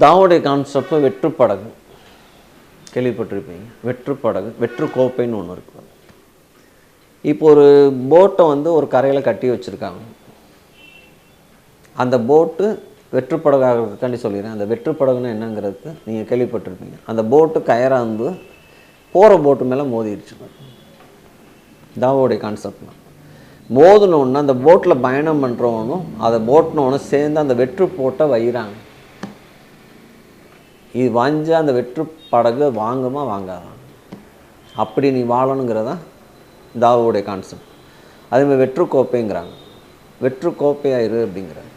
தாவோடைய concept வெற்று படகு கேள்விப்பட்டிருப்பீங்க? வெற்று படகு வெற்று கோப்பைன்னு ஒன்று இருக்கு. இப்போ ஒரு போட்டை வந்து ஒரு கரையில் கட்டி வச்சுருக்காங்க. அந்த போட்டு வெற்று படகாகிறதுக்காண்டி சொல்லிடுறேன். அந்த வெற்று படகுன்னு நீங்கள் கேள்விப்பட்டிருப்பீங்க. அந்த போட்டு கயறாந்து போகிற போட்டு மேலே மோதிடுச்சு தாவோடைய கான்செப்ட் தான் மோதினோன்னு அந்த போட்டில் பயணம் பண்ணுறவனும் அதை போட்டினோன்னு சேர்ந்து அந்த வெற்று போட்டை வைகிறாங்க இது வாஞ்ச அந்த வெற்று படகு வாங்குமா வாங்காதான் அப்படி நீ வாழணுங்கிறதான் தாவோடைய கான்செப்ட் அதேமாதிரி வெற்று கோப்பைங்கிறாங்க. வெற்று கோப்பையாயிரு அப்படிங்கிறாங்க.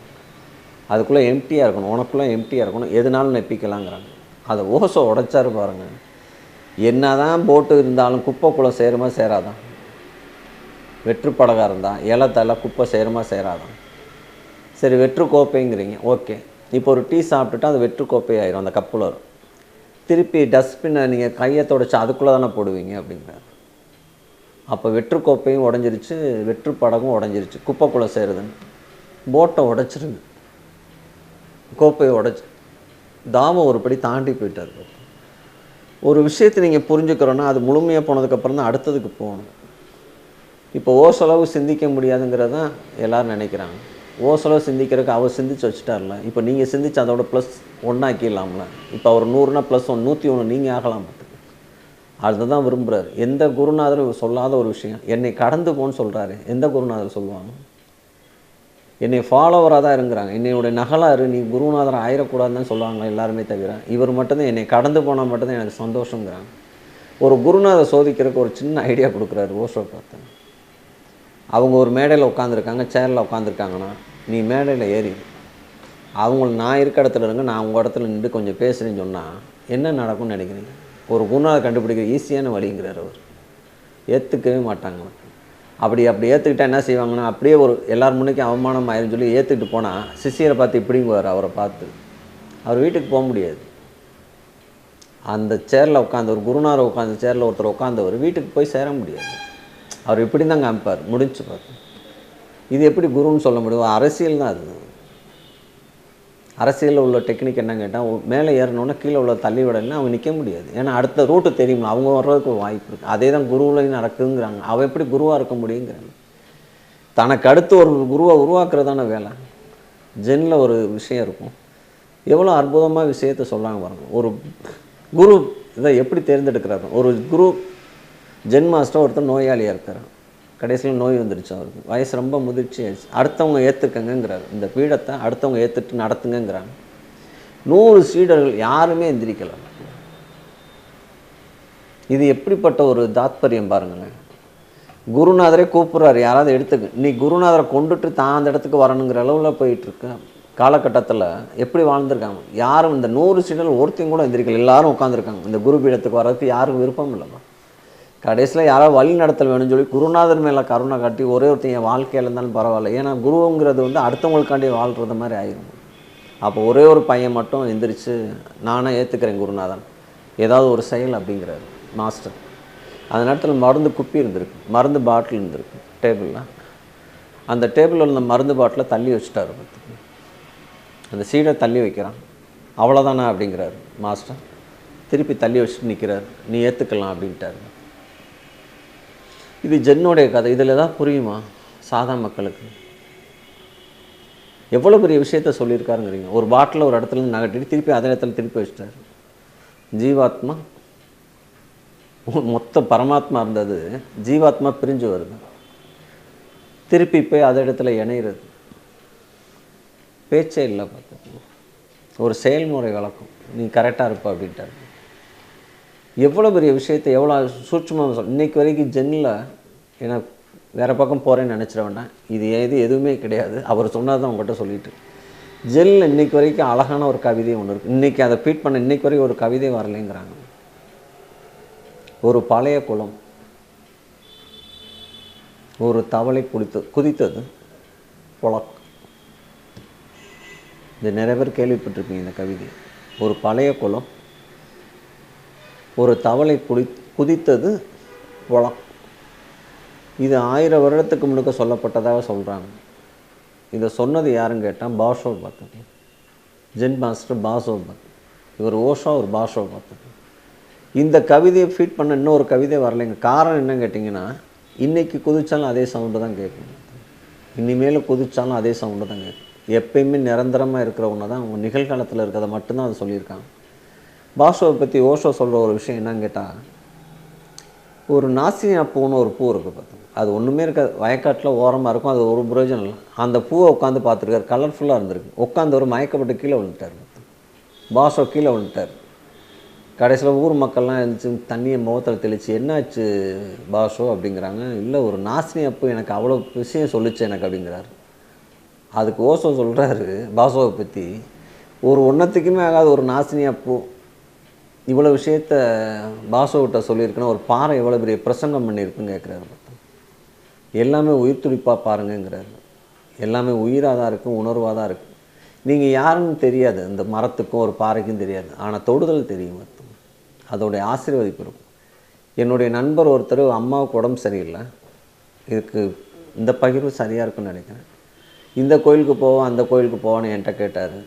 அதுக்குள்ளே எம்டியாக இருக்கணும். உனக்குள்ளே எம்டியாக இருக்கணும். எதுனாலும் நெப்பிக்கலாங்கிறாங்க. அதை ஓசை உடைச்சாரு பாருங்கள் என்ன தான் போட்டு இருந்தாலும் குப்பைக்குள்ளே சேருமா சேராதான் வெற்று படகா இருந்தால் இலை தலை குப்பை சேருமா சேராதான் சரி வெற்று கோப்பைங்கிறீங்க. ஓகே இப்போ ஒரு டீ சாப்பிட்டுட்டு அது வெற்றுக்கோப்பை ஆயிரும் அந்த கப்பில் வரும். திருப்பி டஸ்ட்பினை நீங்கள் கையை தொடச்சி அதுக்குள்ளே தானே போடுவீங்க அப்படிங்கிறார் அப்போ வெற்றுக்கோப்பையும் உடஞ்சிருச்சு வெற்று படகும் உடஞ்சிருச்சு. குப்பைக்குள்ளே சேருதுன்னு போட்டை உடைச்சிருங்க. கோப்பையை உடச்சி. தாமம் ஒரு படி தாண்டி போயிட்டார் ஒரு விஷயத்தை நீங்கள் புரிஞ்சுக்கிறோன்னா அது முழுமையாக போனதுக்கப்புறம் தான் அடுத்ததுக்கு போகணும். இப்போ ஓசளவு சிந்திக்க முடியாதுங்கிறதான் எல்லோரும் நினைக்கிறாங்க. ஓசளவு சிந்திக்கிறதுக்கு அவர் சிந்திச்சு வச்சுட்டார்ல. இப்போ நீங்கள் சிந்திச்சு அதோட ப்ளஸ் ஒன்றாக்கிடலாம்ல இப்போ அவர் நூறுனா ப்ளஸ் ஒன் நூற்றி ஒன்று நீங்கள் ஆகலாம் பார்த்துக்கு அதுதான் விரும்புகிறார் எந்த குருநாதரும் சொல்லாத ஒரு விஷயம். என்னை கடந்து போன்னு சொல்கிறாரு எந்த குருநாதர் சொல்லுவாங்க? என்னை ஃபாலோவராக தான் இருங்கிறாங்க என்னையோட நகலாறு நீ குருநாதர் ஆயிடக்கூடாதுன்னு சொல்லுவாங்க எல்லாருமே தவிர இவர் மட்டும்தான் என்னை கடந்து போனால் மட்டும்தான் எனக்கு சந்தோஷங்கிறாங்க. ஒரு குருநாதர் சோதிக்கிறதுக்கு ஒரு சின்ன ஐடியா கொடுக்குறாரு ஓஷோ பார்த்தேன் அவங்க ஒரு மேடையில் உட்காந்துருக்காங்க சேரில் உட்காந்துருக்காங்கன்னா நீ மேடையில் ஏறி அவங்கள நான் இருக்க இடத்துல இருங்க நான் உங்கள் இடத்துல நின்று கொஞ்சம் பேசுகிறேன்னு சொன்னால் என்ன நடக்கும்னு நினைக்கிறீங்க? ஒரு குணாவை கண்டுபிடிக்கிற ஈஸியான வழிங்கிறார் அவர். ஏற்றுக்கவே மாட்டாங்க அப்படி அப்படி ஏற்றுக்கிட்டா என்ன செய்வாங்கன்னா அப்படியே ஒரு எல்லார் முன்னைக்கு அவமானம் ஆயிரும் சொல்லி ஏற்றுக்கிட்டு போனால் சிஷியரை பார்த்து இப்படிங்குவார் அவரை பார்த்து. அவர் வீட்டுக்கு போக முடியாது. அந்த சேரில் உட்காந்து ஒரு குருநாரை உட்காந்து சேரில் ஒருத்தர் உட்காந்தவர் வீட்டுக்கு போய் சேர முடியாது. அவர் இப்படி தான் காமிப்பார். முடிஞ்சு பார்த்து. இது எப்படி குருன்னு சொல்ல முடியும்? அரசியல் தான் அது. அரசியலில் உள்ள டெக்னிக் என்ன கேட்டால் மேலே ஏறணுன்னா கீழே உள்ள தள்ளி விடலாம் அவங்க நிற்க முடியாது. ஏன்னா அடுத்த ரூட்டு தெரியுமா அவங்க வர்றதுக்கு ஒரு வாய்ப்பு இருக்குது அதே தான் குருவிலையும் நடக்குங்கிறாங்க. அவள் எப்படி குருவாக இருக்க முடியுங்கிறாங்க. தனக்கு அடுத்து ஒரு குருவை உருவாக்குறதான வேலை. ஜென்னில் ஒரு விஷயம் இருக்கும். எவ்வளோ அற்புதமாக விஷயத்தை சொல்லாங்க பாருங்கள் ஒரு குரு இதை எப்படி தேர்ந்தெடுக்கிறாரு? ஒரு குரு ஜென் மாஸ்டர் ஒருத்தர் நோயாளியாக இருக்கிறார் கடைசியில் நோய் வந்துடுச்சு அவருக்கு. வயசு ரொம்ப முதிர்ச்சி ஆயிடுச்சு. அடுத்தவங்க ஏற்றுக்கங்கங்கிறாரு இந்த பீடத்தை அடுத்தவங்க ஏற்றுட்டு நடத்துங்கிறாங்க நூறு சீடர்கள் யாருமே எந்திரிக்கலை. இது எப்படிப்பட்ட ஒரு தாத்பரியம் பாருங்களேன். குருநாதரே கூப்பிட்றாரு. யாராவது எடுத்துக்க. நீ குருநாதரை கொண்டுட்டு தான் அந்த இடத்துக்கு வரணுங்கிற அளவில் போயிட்டுருக்கு. காலகட்டத்தில் எப்படி வாழ்ந்திருக்காங்க? யாரும் இந்த நூறு சீடர்கள் ஒருத்தையும் கூட எந்திரிக்கல. எல்லாரும் உட்காந்துருக்காங்க இந்த குரு பீடத்துக்கு வர்றதுக்கு யாருக்கும் விருப்பம் இல்லைம்மா. கடைசியில் யாரோ வழி நடத்தல் வேணும்னு சொல்லி குருநாதர் மேலே கருணை காட்டி ஒரே ஒருத்தன் என் வாழ்க்கையில் இருந்தாலும் பரவாயில்ல. ஏன்னா குருங்கிறது வந்து அடுத்தவங்களுக்காண்டி வாழ்கிறது மாதிரி ஆயிரும். அப்போ ஒரே ஒரு பையன் மட்டும் எந்திரிச்சு நானே ஏற்றுக்கிறேன் குருநாதன். ஏதாவது ஒரு செயல் அப்படிங்கிறாரு மாஸ்டர். அந்த நேரத்தில் மருந்து குப்பி இருந்திருக்கு. மருந்து பாட்டில் இருந்திருக்கு. டேபிளில் அந்த டேபிளில் இருந்த மருந்து பாட்டிலை தள்ளி வச்சுட்டாரு பார்த்துக்கு அந்த சீடை தள்ளி வைக்கிறான். அவ்வளோதானா அப்படிங்கிறாரு மாஸ்டர். திருப்பி தள்ளி வச்சுட்டு நிற்கிறார் நீ ஏற்றுக்கலாம் அப்படின்ட்டாரு. இது ஜென்னுடைய கதை. இதில் தான் புரியுமா? சாதா மக்களுக்கு. எவ்வளோ பெரிய விஷயத்த சொல்லியிருக்காருங்கிறீங்க. ஒரு பாட்டில் ஒரு இடத்துல இருந்து நகட்டிட்டு திருப்பி அதே இடத்துல திருப்பி வச்சிட்டாரு. ஜீவாத்மா மொத்த பரமாத்மா இருந்தது. ஜீவாத்மா பிரிஞ்சு வருது. திருப்பி போய் அதே இடத்துல இணையிறது. பேச்சே இல்லை பார்த்து ஒரு செயல்முறை வழக்கம். நீ கரெக்டாக இருப்ப அப்படின்ட்டாரு. எவ்வளோ பெரிய விஷயத்தை எவ்வளோ சூட்சமாக சொல் இன்னைக்கு வரைக்கும் ஜென்னில் ஏன்னா வேறு பக்கம் போகிறேன்னு நினச்சிட வேண்டாம். இது எது எதுவுமே கிடையாது. அவர் சொன்னால் தான் உங்கள்கிட்ட சொல்லிட்டு. ஜெல்லில் இன்றைக்கு வரைக்கும் அழகான ஒரு கவிதை ஒன்று இருக்குது இன்றைக்கி அதை ஃபீட் பண்ண இன்றைக்கு வரைக்கும் ஒரு கவிதை வரலைங்கிறாங்க. ஒரு பழைய குளம். ஒரு தவளை குளித்து குதித்தது புழக் இது நிறைய பேர் கேள்விப்பட்டிருப்பீங்க இந்த கவிதை ஒரு பழைய குளம் ஒரு தவளை குடி குதித்தது வளம். இது ஆயிரம் வருடத்துக்கு முன்னுக்க சொல்லப்பட்டதாக சொல்கிறாங்க இதை சொன்னது யாருன்னு கேட்டால் பாஷோ பார்த்து ஜென் மாஸ்டர் பாசோபத் இவர் ஓஷோ ஒரு பாஷோபத் இந்த கவிதையை ஃபீட் பண்ண இன்னொரு கவிதை வரலைங்க. காரணம் என்னன்னு கேட்டிங்கன்னா இன்றைக்கி குதித்தாலும் அதே சவுண்டு தான் கேட்கும். இனிமேல் குதித்தாலும் அதே சவுண்டு தான் கேட்கும். எப்பயுமே நிரந்தரமாக இருக்கிறவங்க தான் அவங்க நிகழ்காலத்தில் இருக்கிறத மட்டும்தான் அதை சொல்லியிருக்காங்க. பாஷோவை பற்றி ஓஷோ சொல்கிற ஒரு விஷயம் என்னன்னு கேட்டால் ஒரு நாசினியா பூன்னு ஒரு பூ இருக்குது பார்த்தோம் அது ஒன்றுமே இருக்காது. வயக்காட்டில் ஓரமாக இருக்கும். அது ஒரு பிரயோஜனம் இல்லை. அந்த பூவை உட்காந்து பார்த்துருக்காரு. கலர்ஃபுல்லாக இருந்திருக்கு. உட்காந்து ஒரு மயக்கப்பட்டு கீழே விழுந்துட்டார். பாஷோ கீழே விழுந்துட்டார். கடைசியில் ஊர் மக்கள்லாம் எழுந்துச்சு தண்ணியை முகத்தில் தெளித்து என்னாச்சு பாஷோ? அப்படிங்கிறாங்க. இல்லை ஒரு நாசினி அப்போ எனக்கு அவ்வளோ விஷயம் சொல்லிச்சு எனக்கு அப்படிங்கிறாரு. அதுக்கு ஓசோ சொல்கிறாரு பாஷோவை பற்றி ஒரு ஒன்றத்துக்குமே ஆகாது. ஒரு நாசினி அப்பு இவ்வளோ விஷயத்த பாசுகிட்ட சொல்லியிருக்குன்னா ஒரு பாறை எவ்வளோ பெரிய பிரசங்கம் பண்ணியிருக்குன்னு கேட்குறாரு எல்லாமே உயிர் துடிப்பாக பாருங்கங்கிறாரு. எல்லாமே உயிராக தான் இருக்கும் உணர்வாக தான் இருக்கும் நீங்கள் யாருன்னு தெரியாது. இந்த மரத்துக்கும் ஒரு பாறைக்கும் தெரியாது. ஆனால் தொடுதல் தெரியும் மொத்தம் அதோடைய ஆசீர்வதிப்பு இருக்கும். என்னுடைய நண்பர் ஒருத்தர் அம்மாவுக்கு உடம்பு சரியில்லை. இதுக்கு இந்த பகிர்வு சரியாக இருக்குன்னு நினைக்கிறேன். இந்த கோயிலுக்கு போவோம் அந்த கோயிலுக்கு போவோன்னு என்கிட்ட கேட்டார்.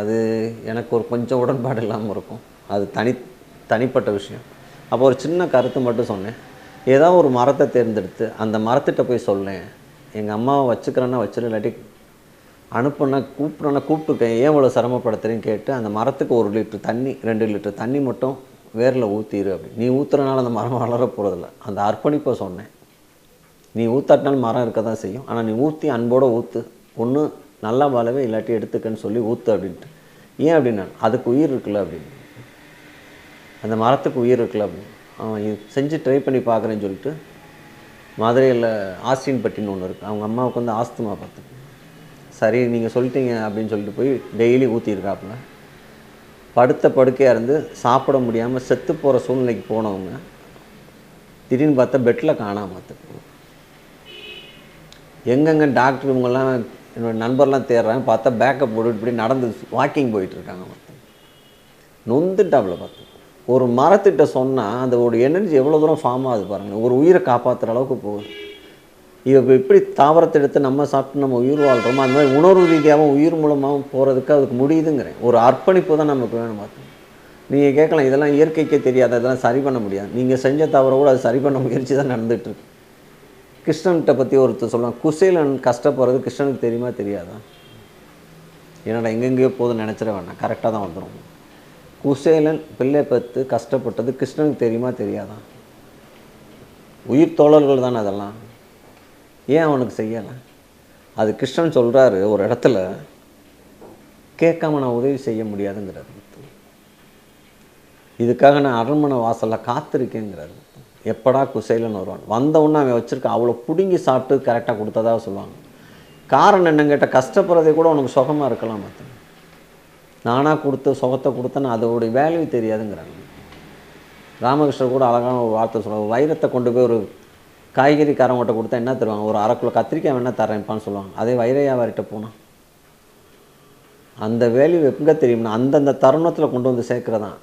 அது எனக்கு ஒரு கொஞ்சம் உடன்பாடு இல்லாமல் இருக்கும். அது தனி தனிப்பட்ட விஷயம். அப்போ ஒரு சின்ன கருத்து மட்டும் சொன்னேன். ஏதோ ஒரு மரத்தை தேர்ந்தெடுத்து அந்த மரத்திட்ட போய் சொல்லேன். எங்கள் அம்மாவை வச்சுக்கிறேன்னா வச்சிரு இல்லாட்டி அனுப்புனா கூப்பிட்றேன்னா கூப்பிட்டுருக்கேன் ஏன் இவ்வளோ சிரமப்படுத்துறேன்னு கேட்டு அந்த மரத்துக்கு ஒரு லிட்டர் தண்ணி ரெண்டு லிட்டர் தண்ணி மட்டும் வேரில் ஊற்றிடு அப்படி. நீ ஊற்றுறனால அந்த மரம் வளர போகிறதில்ல அந்த அர்ப்பணிப்பை சொன்னேன். நீ ஊத்தாட்டினாலும் மரம் இருக்க தான் செய்யும். ஆனால் நீ ஊற்றி அன்போடு ஊற்று ஒன்று நல்லா வாழவே இல்லாட்டி எடுத்துக்கன்னு சொல்லி ஊற்று அப்படின்ட்டு. ஏன் அப்படின்னா அதுக்கு உயிர் இருக்குல்ல அப்படின்னு. அந்த மரத்துக்கு உயிர் இருக்குல்ல அப்படின்னு. அவன் இது செஞ்சு ட்ரை பண்ணி பார்க்குறேன்னு சொல்லிட்டு மதுரையில் ஆஸ்டின் பட்டின்னு ஒன்று இருக்குது அவங்க அம்மாவுக்கு வந்து ஆஸ்துமா பார்த்து. சரி நீங்கள் சொல்லிட்டீங்க அப்படின்னு சொல்லிட்டு போய் டெய்லி ஊற்றிருக்காப்புல படுத்த படுக்கையாக இருந்து சாப்பிட முடியாமல் செத்து போகிற சூழ்நிலைக்கு போனவங்க திடீர்னு பார்த்தா பெட்டில் காணாமல் பார்த்து எங்கெங்கே டாக்டர் இவங்கெல்லாம் என்னோடய நண்பர்லாம் தேடுறாங்க பார்த்தா பேக்கப் போட்டு இப்படி நடந்து வாக்கிங் போயிட்டுருக்காங்க மொத்தம். நொந்துட்டாப்புல பார்த்து. ஒரு மரத்திட்ட சொன்னால் அந்த ஒரு எனர்ஜி எவ்வளோ தூரம் ஃபார்ம் ஆகுது பாருங்கள் ஒரு உயிரை காப்பாற்றுற அளவுக்கு போகுது. இப்போ எப்படி தாவரத்தை எடுத்து நம்ம சாப்பிட்டு நம்ம உயிர் வாழ்கிறோமோ அந்த மாதிரி உணர்வு ரீதியாகவும் உயிர் மூலமாகவும் போகிறதுக்கு அதுக்கு முடியுதுங்கிறேன். ஒரு அர்ப்பணிப்பு தான் நமக்கு வேணும் பார்த்தோம் நீங்கள் கேட்கலாம் இதெல்லாம் இயற்கைக்கே தெரியாது அதெல்லாம் சரி பண்ண முடியாது. நீங்கள் செஞ்ச தவிர கூட அது சரி பண்ண முயற்சி தான் நடந்துகிட்ருக்கு கிருஷ்ணன்கிட்ட பற்றி ஒருத்தர் சொல்லுவான் குசேலன் கஷ்டப்படுறது கிருஷ்ணனுக்கு தெரியுமா தெரியாதா? என்னடா எங்கெங்கேயோ போதும் நினச்சிட வேண்டாம் கரெக்டாக தான் வந்துடும் குசேலன் பிள்ளை பத்து கஷ்டப்பட்டது கிருஷ்ணனுக்கு தெரியுமா தெரியாதா? உயிர் தோழர்கள் தானே அதெல்லாம். ஏன் அவனுக்கு செய்யலை? அது கிருஷ்ணன் சொல்கிறாரு ஒரு இடத்துல கேட்காம நான் உதவி செய்ய முடியாதுங்கிறாரு. இதுக்காக நான் அரண்மனை வாசலில் காத்திருக்கேங்கிறாரு. எப்படா குசைலன்னு வருவான். வந்தவுடனே அவன் வச்சுருக்கான் அவ்வளோ பிடுங்கி சாப்பிட்டு கரெக்டாக கொடுத்ததா சொல்லுவாங்க. காரணம் என்னன்னு கேட்டால் கஷ்டப்படுறதே கூட உனக்கு சுகமாக இருக்கலாம் மற்ற நானாக கொடுத்து சுகத்தை கொடுத்தேன்னு அதோடைய வேல்யூ தெரியாதுங்கிறாங்க. ராமகிருஷ்ணர் கூட அழகான ஒரு வார்த்தை சொல்லுவாங்க வைரத்தை கொண்டு போய் ஒரு காய்கறிக்காரவங்கள்ட்ட கொடுத்தா என்ன தருவாங்க? ஒரு அரை கிலோ கத்திரிக்காய் வேணால் தரேன்ப்பான்னு சொல்லுவாங்க. அதே வைர போனால் அந்த வேல்யூ எங்கே தெரியும்னா அந்தந்த தருணத்தில் கொண்டு வந்து சேர்க்குறதான்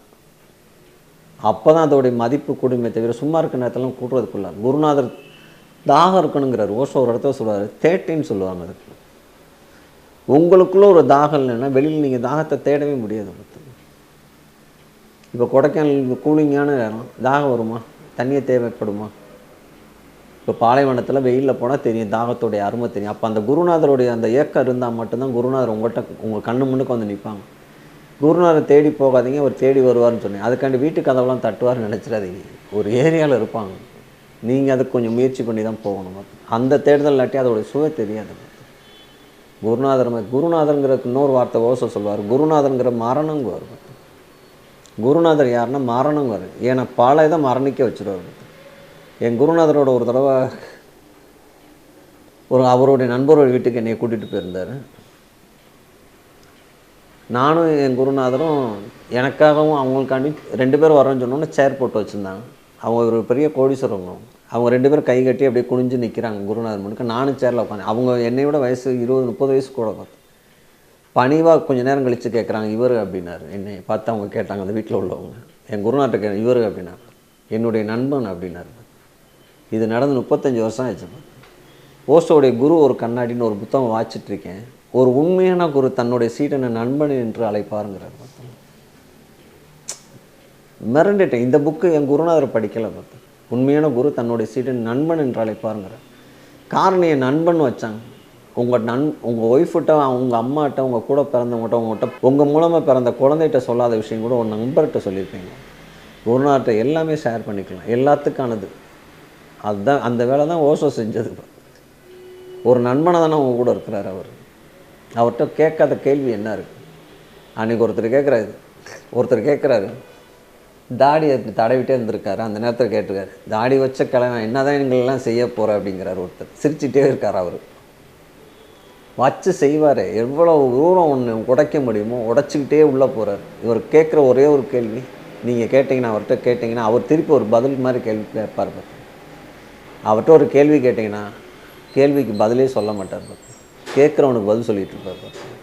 அப்போ தான் அதோடைய மதிப்பு கூடுமே தவிர சும்மா இருக்க நேரத்தெல்லாம் கூட்டுறதுக்குள்ளார். குருநாதர் தாகம் இருக்கணுங்கிறார். ஓஷோ ஒரு இடத்துல சொல்லுவார் தேட்டின்னு சொல்லுவாங்க அதுக்கு. உங்களுக்குள்ளே ஒரு தாகம் இல்லைன்னா வெளியில் நீங்கள் தாகத்தை தேடவே முடியாது ஒருத்தர் இப்போ கொடைக்கானல் கூலிங்கான இடம் தாகம் வருமா? தண்ணியை தேவைப்படுமா? இப்போ பாலைவனத்தில் வெயிலில் போனால் தெரியும் தாகத்துடைய அருமை தெரியும். அப்போ அந்த குருநாதருடைய அந்த ஏக்கம் இருந்தால் மட்டும்தான் குருநாதர் உங்கள்கிட்ட உங்கள் கண்ணு முன்னுக்கு வந்து நிற்பாங்க குருநாதர் தேடி போகாதீங்க அவர் தேடி வருவார்னு சொன்னேன். அதுக்காண்டி வீட்டு கதவெல்லாம் தட்டுவார்னு நினச்சிடாதீங்க. ஒரு ஏரியாவில் இருப்பாங்க. நீங்கள் அதுக்கு கொஞ்சம் முயற்சி பண்ணி தான் போகணும். அந்த தேடுதல் இல்லாட்டி அதோடைய சுவை தெரியாது. குருநாதர் மாதிரி இன்னொரு வார்த்தை ஓச சொல்லுவார் குருநாதருங்கிற வரும் குருநாதர் யாருன்னா மரணங்குவார் ஏன்னா பல இதை மரணிக்க வச்சுருவார். என் குருநாதரோட ஒரு தடவை ஒரு அவருடைய நண்பரோட வீட்டுக்கு என்னை கூட்டிகிட்டு போயிருந்தார். நானும் என் குருநாதரும் எனக்காகவும் அவங்களுக்காண்டி ரெண்டு பேரும் வரோன்னு சொன்னோன்னே சேர் போட்டு வச்சுருந்தாங்க. அவங்க ஒரு பெரிய கோடீஸ்வரவங்க அவங்க ரெண்டு பேரும் கை கட்டி அப்படியே குனிஞ்சு நிற்கிறாங்க குருநாதர் முன்னுக்கு. நானும் சேரில் உட்காந்து அவங்க என்னை விட வயசு இருபது முப்பது வயசு கூட பார்த்து. பணிவாக கொஞ்சம் நேரம் கழித்து கேட்குறாங்க இவர் அப்படின்னாரு. என்னை பார்த்து அவங்க கேட்டாங்க அந்த வீட்டில் உள்ளவங்க. என் குருநாட்டை கே இவர் அப்படின்னாரு என்னுடைய நண்பன் அப்படின்னாரு. இது நடந்து முப்பத்தஞ்சு வருஷம் ஆயிடுச்சு. ஓஸ்டோடைய குரு ஒரு கண்ணாடின்னு ஒரு புத்தகம் வாச்சிட்ருக்கேன் ஒரு உண்மையான குரு தன்னுடைய சீடனை நண்பன் என்று அழைப்பாருங்கிறார். மிரண்டுட்டேன். இந்த புக்கு என் குருநாதர் படிக்கலை பார்த்தா. உண்மையான குரு தன்னுடைய சீடன் நண்பன் என்று அழைப்பாருங்கிறார். காரணம் என் நண்பன் வச்சாங்க உங்கள் நண் உங்கள் ஒய்ஃப்கிட்ட உங்கள் அம்மாட்ட உங்கள் கூட பிறந்தவங்ககிட்ட உங்கள்கிட்ட உங்கள் மூலமாக பிறந்த குழந்தைகிட்ட சொல்லாத விஷயம் கூட ஒரு நண்பர்கிட்ட சொல்லியிருப்பீங்க. குருநாதர்கிட்ட எல்லாமே ஷேர் பண்ணிக்கலாம். எல்லாத்துக்கானது. அதுதான் அந்த வேலை தான் ஓசோ செஞ்சது ஒரு நண்பனை தானே உங்கள் கூட இருக்கிறார் அவர். அவர்கிட்ட கேட்காத கேள்வி என்ன இருக்குது அன்றைக்கி ஒருத்தர் கேட்குறாரு ஒருத்தர் கேட்குறாரு தாடி அப்படி தடவிட்டே இருந்திருக்காரு. அந்த நேரத்தில் கேட்டிருக்காரு. தாடி வச்ச கிழமை என்ன தான் எங்களெல்லாம் செய்ய போகிற அப்படிங்கிறார் ஒருத்தர். சிரிச்சிட்டே இருக்கார் அவர். வச்சு செய்வார். எவ்வளோ தூரம் ஒன்று உடைக்க முடியுமோ உடைச்சிக்கிட்டே உள்ளே போகிறார் இவர் கேட்குற ஒரே ஒரு கேள்வி. நீங்கள் கேட்டிங்கன்னா அவர்கிட்ட கேட்டிங்கன்னா அவர் திருப்பி ஒரு பதில் மாதிரி கேள்வி கேட்பார் பார்த்து அவர்கிட்ட ஒரு கேள்வி கேட்டிங்கன்னா கேள்விக்கு பதிலே சொல்ல மாட்டார் பார்த்து கேட்குறவனுக்கு பதில் சொல்லிட்டு இருப்பார்.